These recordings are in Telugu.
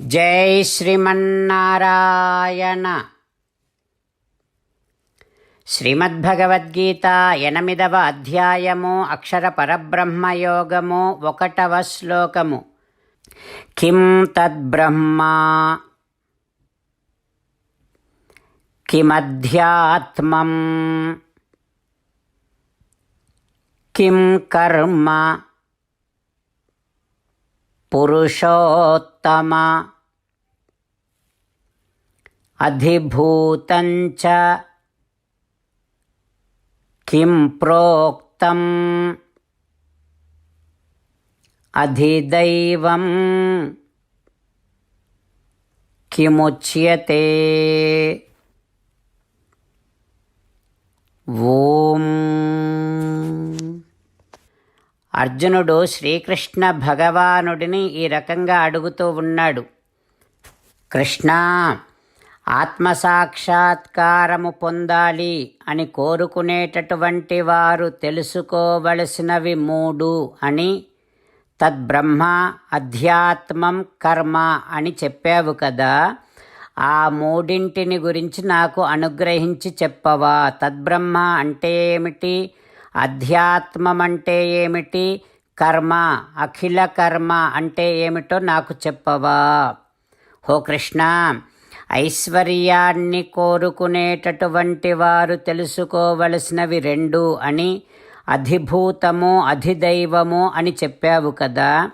జై శ్రీమన్నారాయణ. శ్రీమద్భగవద్గీత ఎనిమిదవ అధ్యాయము అక్షర పరబ్రహ్మయోగము ఒకటవ శ్లోకము. కిం తద్బ్రహ్మ? కిమధ్యాత్మం? కిం కర్మ? పురుషోత్తమ అధిభూతం కిం ప్రోక్తం అధిదైవం కిముచ్యతే ఓం అర్జునుడు శ్రీకృష్ణ భగవానుడిని ఈ రకంగా అడుగుతూ ఉన్నాడు. కృష్ణ ఆత్మసాక్షాత్కారము పొందాలి అని కోరుకునేటటువంటి వారు తెలుసుకోవలసినవి మూడు అని తద్బ్రహ్మ అధ్యాత్మం కర్మ అని చెప్పావు కదా. ఆ మూడింటిని గురించి నాకు అనుగ్రహించి చెప్పవా? తద్బ్రహ్మ అంటే ఏమిటి? అధ్యాత్మం అంటే ఏమిటి? కర్మ అఖిల కర్మ అంటే ఏమిటో నాకు చెప్పవా. హో కృష్ణ ఐశ్వర్యాన్ని కోరుకునేటటువంటి వారు తెలుసుకోవలసినవి రెండు అని అధిభూతము అధిదైవము అని చెప్పావు కదా.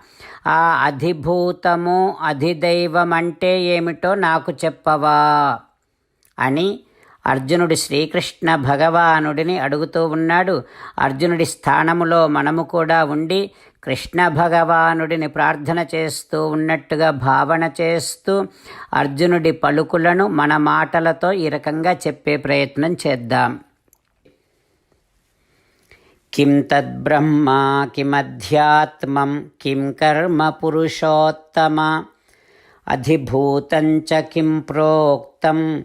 ఆ అధిభూతము అధిదైవం అంటే ఏమిటో నాకు చెప్పవా అని అర్జునుడి శ్రీకృష్ణ భగవానుడిని అడుగుతూ ఉన్నాడు. అర్జునుడి స్థానములో మనము కూడా ఉండి కృష్ణ భగవానుడిని ప్రార్థన చేస్తూ ఉన్నట్టుగా భావన చేస్తూ అర్జునుడి పలుకులను మన మాటలతో ఈ రకంగా చెప్పే ప్రయత్నం చేద్దాం. కిం తద్బ్రహ్మ కిమధ్యాత్మం కిం కర్మ పురుషోత్తమ అధిభూతంచ కిం ప్రోక్తం